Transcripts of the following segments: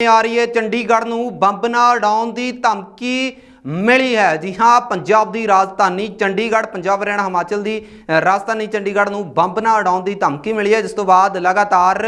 ਆ ਰਹੀ ਹੈ, ਚੰਡੀਗੜ੍ਹ ਨੂੰ ਬੰਬ ਨਾਲ ਉਡਾਉਣ ਦੀ ਧਮਕੀ ਮਿਲੀ ਹੈ। ਜੀ ਹਾਂ, ਪੰਜਾਬ ਦੀ ਰਾਜਧਾਨੀ ਚੰਡੀਗੜ੍ਹ, ਪੰਜਾਬ ਹਰਿਆਣਾ, ਹਿਮਾਚਲ ਦੀ ਰਾਜਧਾਨੀ ਚੰਡੀਗੜ੍ਹ ਨੂੰ ਬੰਬ ਨਾਲ ਉਡਾਉਣ ਦੀ ਧਮਕੀ ਮਿਲੀ ਹੈ। ਜਿਸ ਤੋਂ ਬਾਅਦ ਲਗਾਤਾਰ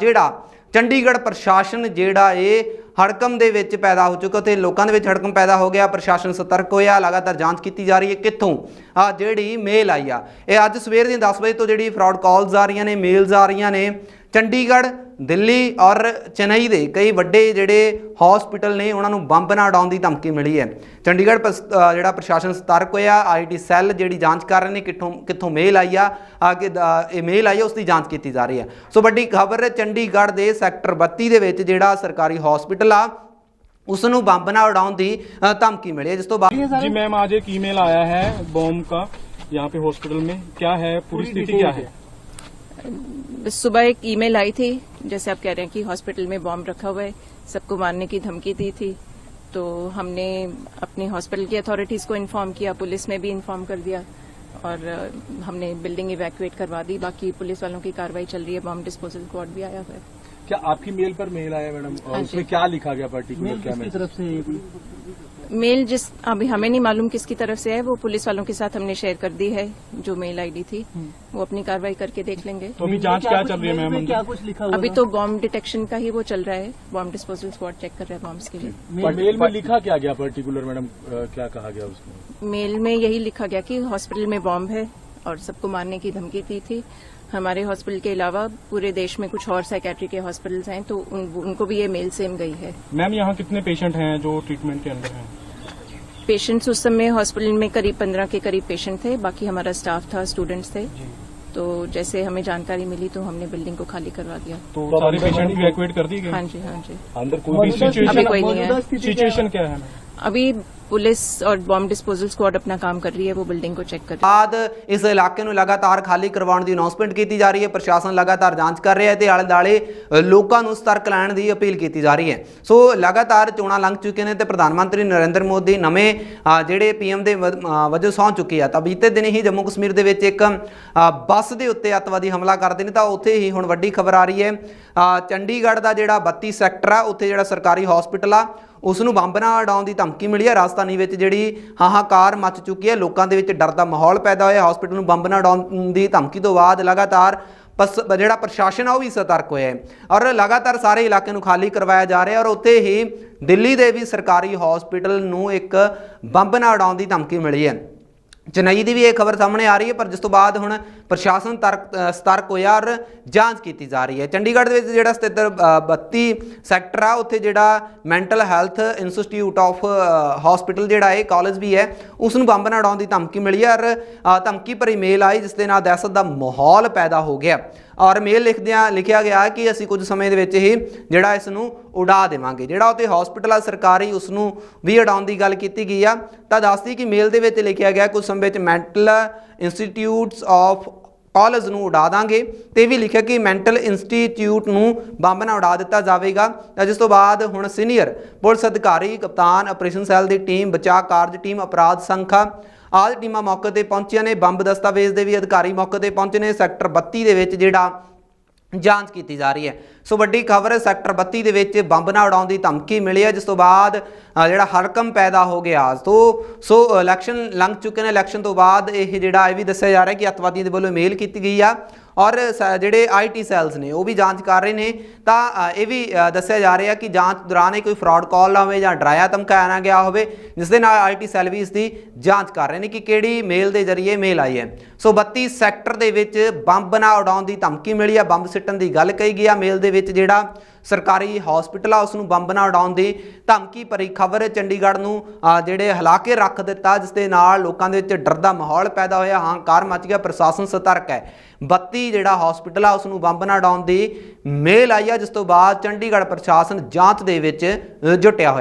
ਜਿਹੜਾ ਚੰਡੀਗੜ੍ਹ ਪ੍ਰਸ਼ਾਸਨ, ਜਿਹੜਾ ਇਹ ਹੜਕਮ ਦੇ ਵਿੱਚ ਪੈਦਾ ਹੋ ਚੁੱਕਾ ਤੇ ਲੋਕਾਂ ਦੇ ਵਿੱਚ ਹੜਕਮ ਪੈਦਾ ਹੋ ਗਿਆ, ਪ੍ਰਸ਼ਾਸਨ ਸਤਰਕ ਹੋਇਆ, ਲਗਾਤਾਰ ਜਾਂਚ ਕੀਤੀ ਜਾ ਰਹੀ ਹੈ, ਕਿੱਥੋਂ ਆ ਜਿਹੜੀ ਮੇਲ ਆਈ ਆ। ਇਹ ਅੱਜ ਸਵੇਰ ਦੀਆਂ 10 ਵਜੇ ਤੋਂ ਜਿਹੜੀ ਫਰਾਡ ਕਾਲਸ ਆ ਰਹੀਆਂ ਨੇ ਮੇਲਸ ਆ ਰਹੀਆਂ ਨੇ ਚੰਡੀਗੜ੍ਹ ਦਿੱਲੀ ਔਰ ਚੇਨਈ ਦੇ ਕਈ ਵੱਡੇ ਜਿਹੜੇ ਹਸਪੀਟਲ ਨੇ ਉਹਨਾਂ ਨੂੰ ਬੰਬ ਨਾਲ ਉਡਾਉਣ ਦੀ ਧਮਕੀ ਮਿਲੀ ਹੈ ਚੰਡੀਗੜ੍ਹ ਪਸ- ਅ, ਜਿਹੜਾ ਪ੍ਰਸ਼ਾਸਨ ਸਤਰਕ ਹੋਇਆ ਆਈਟੀ ਸੈੱਲ ਜਿਹੜੀ ਜਾਂਚ ਕਰ ਰਹੇ ਨੇ ਕਿੱਥੋਂ ਕਿੱਥੋਂ ਮੇਲ ਆਈ ਆ ਅੱਗੇ ਦਾ- ਇਹ ਮੇਲ ਆਈ ਆ ਉਸ ਦੀ ਜਾਂਚ ਕੀਤੀ ਜਾ ਰਹੀ ਹੈ ਸੋ ਵੱਡੀ ਖਬਰ ਚੰਡੀਗੜ੍ਹ ਦੇ ਸੈਕਟਰ 32 ਦੇ ਵਿੱਚ ਜਿਹੜਾ ਸਰਕਾਰੀ ਹਸਪੀਟਲ ਆ ਉਸ ਨੂੰ ਬੰਬ ਨਾਲ ਉਡਾਉਣ ਦੀ ਅ, ਧਮਕੀ ਮਿਲੀ ਹੈ ਜਿਸ ਤੋਂ ਬਾਅਦ जी मैम आज एक ईमेल आया है बॉम्ब का यहाँ पे हॉस्पिटल में क्या है पूरी स्थिति क्या है सुबह एक ईमेल आई थी जैसे आप कह रहे हैं कि हॉस्पिटल में बॉम्ब रखा हुआ है सबको मारने की धमकी दी थी। तो हमने अपने हॉस्पिटल की अथॉरिटीज को इन्फॉर्म किया पुलिस में भी इन्फॉर्म कर दिया और हमने बिल्डिंग इवैक्यूएट करवा दी। बाकी पुलिस वालों की कार्रवाई चल रही है बॉम्ब डिस्पोजल स्क्वाड भी आया हुआ है। क्या आपकी मेल पर मेल आया मैडम? और हाँ उसमें क्या लिखा गया पर्टिकुलर क्या मैसेज तरफ़ से मेल जिस अभी हमें नहीं मालूम किसकी तरफ़ से है वो पुलिस वालों के साथ हमने शेयर कर दी है जो मेल आईडी थी वो अपनी कार्रवाई करके देख लेंगे। तो अभी जाँच क्या चल रही है मैम क्या कुछ लिखा हुआ अभी तो बॉम्ब डिटेक्शन का ही वो चल रहा है बॉम्ब डिस्पोजल स्क्वाड चेक कर रहा है बॉम्ब्स के लिए। मेल में लिखा क्या गया पर्टिकुलर मैडम? क्या कहा गया उसमें? मेल में यही लिखा गया कि हॉस्पिटल में बॉम्ब है और सबको मारने की धमकी दी थी। हमारे हॉस्पिटल के अलावा पूरे देश में कुछ और साइकेट्री के हॉस्पिटल्स हैं तो उन, उनको भी ये मेल सेम गई है। मैम यहाँ कितने पेशेंट हैं जो ट्रीटमेंट के अंदर हैं? पेशेंट्स उस समय हॉस्पिटल में करीब पंद्रह के करीब पेशेंट थे बाकी हमारा स्टाफ था स्टूडेंट्स थे। तो जैसे हमें जानकारी मिली तो हमने बिल्डिंग को खाली करवा दिया। तो सारे पेशेंट इवैक्यूएट कर दिए हाँ जी हाँ जी। अंदर कोई भी अभी कोई नहीं है। सिचुएशन क्या है? मैम अभी पुलिस और बॉम्ब डिस्पोजल स्क्वाड अपना काम कर रही है वो बिल्डिंग को चेक कर रही है ਬਾਅਦ ਇਸ ਇਲਾਕੇ ਨੂੰ ਲਗਾਤਾਰ ਖਾਲੀ ਕਰਵਾਉਣ ਦੀ ਅਨਾਉਂਸਮੈਂਟ ਕੀਤੀ ਜਾ ਰਹੀ ਹੈ ਪ੍ਰਸ਼ਾਸਨ ਲਗਾਤਾਰ ਜਾਂਚ ਕਰ ਰਿਹਾ ਹੈ ਤੇ ਆਲੇ ਦਾਲੇ ਅ, ਲੋਕਾਂ ਨੂੰ ਸਤਰਕ ਲੈਣ ਦੀ ਅਪੀਲ ਕੀਤੀ ਜਾ ਰਹੀ ਹੈ ਸੋ ਲਗਾਤਾਰ ਚੋਣਾਂ ਲੰਘ ਚੁੱਕੇ ਨੇ ਤੇ ਪ੍ਰਧਾਨ ਮੰਤਰੀ ਨਰਿੰਦਰ ਮੋਦੀ ਨਵੇਂ ਅ, ਜਿਹੜੇ ਪੀਐਮ ਦੇ ਵਜ- ਅ, ਵਜੋਂ ਸਹੁੰ ਚੁੱਕੇ ਆ ਤਾਂ ਬੀਤੇ ਦਿਨ ਹੀ ਜੰਮੂ ਕਸ਼ਮੀਰ ਦੇ ਵਿੱਚ ਇੱਕ ਅ, ਬੱਸ ਦੇ ਉੱਤੇ ਅੱਤਵਾਦੀ ਹਮਲਾ ਕਰਦੇ ਨੇ ਤਾਂ ਉੱਥੇ ਹੀ ਹੁਣ ਵੱਡੀ ਖਬਰ ਆ ਰਹੀ ਹੈ ਅ, ਚੰਡੀਗੜ੍ਹ ਦਾ ਜਿਹੜਾ 32 ਸੈਕਟਰ ਆ ਉੱਥੇ ਜਿਹੜਾ ਸਰਕਾਰੀ ਹਸਪੀਟਲ ਆ ਉਸ ਨੂੰ ਬੰਬ ਨਾਲ ਉਡਾਉਣ ਦੀ ਧਮਕੀ ਮਿਲੀ ਹੈ। ਰਾਜਧਾਨੀ ਵਿੱਚ ਜਿਹੜੀ ਹਾਹਾਕਾਰ ਮਚ ਚੁੱਕੀ ਹੈ, ਲੋਕਾਂ ਦੇ ਵਿੱਚ ਡਰ ਦਾ ਮਾਹੌਲ ਪੈਦਾ ਹੋਇਆ। ਹਸਪੀਟਲ ਨੂੰ ਬੰਬ ਨਾਲ ਉਡਾਉਣ ਦੀ ਧਮਕੀ ਤੋਂ ਬਾਅਦ ਲਗਾਤਾਰ ਪਸ, ਜਿਹੜਾ ਪ੍ਰਸ਼ਾਸਨ ਆ, ਉਹ ਵੀ ਸਤਰਕ ਹੋਇਆ ਔਰ ਲਗਾਤਾਰ ਸਾਰੇ ਇਲਾਕੇ ਨੂੰ ਖਾਲੀ ਕਰਵਾਇਆ ਜਾ ਰਿਹਾ ਔਰ ਉੱਥੇ ਹੀ ਦਿੱਲੀ ਦੇ ਵੀ ਸਰਕਾਰੀ ਹਸਪੀਟਲ ਨੂੰ ਇੱਕ ਬੰਬ ਨਾਲ ਉਡਾਉਣ ਦੀ ਧਮਕੀ ਮਿਲੀ ਹੈ। ਚੇਨਈ ਦੀ ਵੀ ਇਹ ਖਬਰ ਸਾਹਮਣੇ ਆ ਰਹੀ ਹੈ, ਪਰ ਜਿਸ ਤੋਂ ਬਾਅਦ ਹੁਣ ਪ੍ਰਸ਼ਾਸਨ ਤਰਕ ਸਤਰਕ ਹੋਇਆ ਔਰ ਜਾਂਚ ਕੀਤੀ ਜਾ ਰਹੀ ਹੈ। ਚੰਡੀਗੜ੍ਹ ਦੇ ਵਿੱਚ ਜਿਹੜਾ ਸਥਿਤ ਅ, 32 ਸੈਕਟਰ ਆ ਉੱਥੇ ਜਿਹੜਾ mental health institute of hospital ਜਿਹੜਾ ਹੈ ਕਾਲਜ ਵੀ ਹੈ ਉਸ ਨੂੰ ਬੰਬ ਨਾਲ ਉਡਾਉਣ ਦੀ ਧਮਕੀ ਮਿਲੀ ਹੈ ਔਰ ਧਮਕੀ ਭਰੀ ਮੇਲ ਆਈ ਜਿਸ ਦੇ ਨਾਲ ਦਹਿਸ਼ਤ ਦਾ ਮਾਹੌਲ ਪੈਦਾ ਹੋ ਗਿਆ। ਔਰ ਮੇਲ ਲਿਖਦਿਆਂ ਲਿਖਿਆ ਗਿਆ ਕਿ ਅਸੀਂ ਕੁਝ ਸਮੇਂ ਦੇ ਵਿੱਚ ਹੀ ਜਿਹੜਾ ਇਸ ਨੂੰ ਉਡਾ ਦੇਵਾਂਗੇ। ਜਿਹੜਾ ਉਤੇ ਹਸਪੀਟਲ ਆ ਸਰਕਾਰੀ ਉਸ ਨੂੰ ਵੀ ਉਡਾਉਣ ਦੀ ਗੱਲ ਕੀਤੀ ਗਈ ਆ। ਤਾਂ ਦੱਸਦੀ ਕਿ ਮੇਲ ਦੇ ਵਿੱਚ ਲਿਖਿਆ ਗਿਆ ਕੁਝ ਸਮੇਂ ਵਿੱਚ ਮੈਂਟਲ ਇੰਸਟੀਚਿਊਟਸ ਆਫ ਕਾਲਜ ਨੂੰ ਉਡਾ ਦਾਂਗੇ ਤੇ ਇਹ ਵੀ ਲਿਖਿਆ ਕਿ ਮੈਂਟਲ ਇੰਸਟੀਚਿਊਟ ਨੂੰ ਬੰਬ ਨਾਲ ਉਡਾ ਦਿੱਤਾ ਜਾਵੇਗਾ। ਤਾਂ ਜਿਸ ਤੋਂ ਬਾਅਦ ਹੁਣ ਸੀਨੀਅਰ ਪੁਲਿਸ ਅਧਿਕਾਰੀ, ਕਪਤਾਨ, ਆਪਰੇਸ਼ਨ ਸੈੱਲ ਦੀ ਟੀਮ, ਬਚਾਅ ਕਾਰਜ ਟੀਮ, ਅਪਰਾਧ ਸੰਖਾ ਆਦਿ ਟੀਮਾਂ ਮੌਕੇ ਤੇ ਪਹੁੰਚੀਆਂ ਨੇ। ਬੰਬ ਦਸਤਾਵੇਜ਼ ਦੇ ਵੀ ਅਧਿਕਾਰੀ ਮੌਕੇ ਤੇ ਪਹੁੰਚੇ ਨੇ। ਸੈਕਟਰ 32 ਦੇ ਵਿੱਚ ਜਿਹੜਾ ਜਾਂਚ ਕੀਤੀ ਜਾ ਰਹੀ ਹੈ। ਸੋ ਵੱਡੀ ਖਬਰ, ਸੈਕਟਰ 32 ਦੇ ਵਿੱਚ ਬੰਬ ਨਾ ਉਡਾਉਣ ਦੀ ਧਮਕੀ ਮਿਲੀ ਹੈ। ਜਿਸ ਤੋਂ ਬਾਅਦ ਜਿਹੜਾ ਹਰਕਮ ਪੈਦਾ ਹੋ ਗਿਆ, ਸੋ ਸੋ ਇਲੈਕਸ਼ਨ ਲੰਘ ਚੁੱਕੇ ਨੇ। ਇਲੈਕਸ਼ਨ ਤੋਂ ਬਾਅਦ ਇਹ ਜਿਹੜਾ, ਇਹ ਵੀ ਦੱਸਿਆ ਜਾ ਰਿਹਾ ਕਿ ਅਤਵਾਦੀਆਂ ਦੇ ਵੱਲੋਂ ਮੇਲ ਕੀਤੀ ਗਈ ਆ। ਔਰ ਸ- ਜਿਹੜੇ ਆਈਟੀ ਸੈੱਲਸ ਨੇ, ਉਹ ਵੀ ਜਾਂਚ ਕਰ ਰਹੇ ਨੇ। ਤਾਂ ਇਹ ਵੀ ਦੱਸਿਆ ਜਾ ਰਿਹਾ ਕਿ ਜਾਂਚ ਦੌਰਾਨ ਇਹ ਕੋਈ ਫਰਾਡ ਕਾਲ ਨਾ ਹੋਵੇ ਜਾਂ ਡਰਾਇਆ ਧਮਕਾਇਆ ਨਾ ਗਿਆ ਹੋਵੇ ਜਿਸ ਦੇ ਨਾਲ ਆਈਟੀ ਸੈੱਲ ਵੀ ਇਸ ਦੀ ਜਾਂਚ ਕਰ ਰਹੇ ਨੇ ਕਿ ਕਿਹੜੀ ਮੇਲ ਦੇ ਜ਼ਰੀਏ ਮੇਲ ਆਈ ਹੈ। ਸੋ 32 ਸੈਕਟਰ ਦੇ ਵਿੱਚ ਬੰਬ ਨਾ ਉਡਾਉਣ ਦੀ ਧਮਕੀ ਮਿਲੀ ਆ, ਬੰਬ ਸਿੱਟਣ ਦੀ ਗੱਲ ਕਹੀ ਗਈ ਆ। ਮੇਲ ਦੇ ਵਿੱਚ ਜਿਹੜਾ ਸਰਕਾਰੀ ਹਸਪੀਟਲ ਆ ਉਸ ਨੂੰ ਬੰਬ ਨਾਲ ਉਡਾਉਣ ਦੀ ਧਮਕੀ ਭਰੀ ਖਬਰ ਚੰਡੀਗੜ੍ਹ ਨੂੰ ਜਿਹੜੇ ਹਿਲਾ ਕੇ ਰੱਖ ਦਿੱਤਾ ਜਿਸ ਦੇ ਨਾਲ ਲੋਕਾਂ ਦੇ ਵਿੱਚ ਡਰ ਦਾ ਮਾਹੌਲ ਪੈਦਾ ਹੋਇਆ। ਹਾਂਕਾਰ ਮਚ ਗਿਆ ਪ੍ਰਸ਼ਾਸਨ ਸਤਰਕ ਹੈ। 32 ਜਿਹੜਾ ਹਸਪੀਟਲ ਆ ਉਸ ਨੂੰ ਬੰਬ ਨਾਲ ਉਡਾਉਣ ਦੀ ਮੇਲ ਆਈ ਆ ਜਿਸ ਤੋਂ ਬਾਅਦ ਚੰਡੀਗੜ੍ਹ ਪ੍ਰਸ਼ਾਸਨ ਜਾਂਚ ਦੇ ਵਿੱਚ ਅ, ਜੁਟਿਆ ਹੋਇਆ।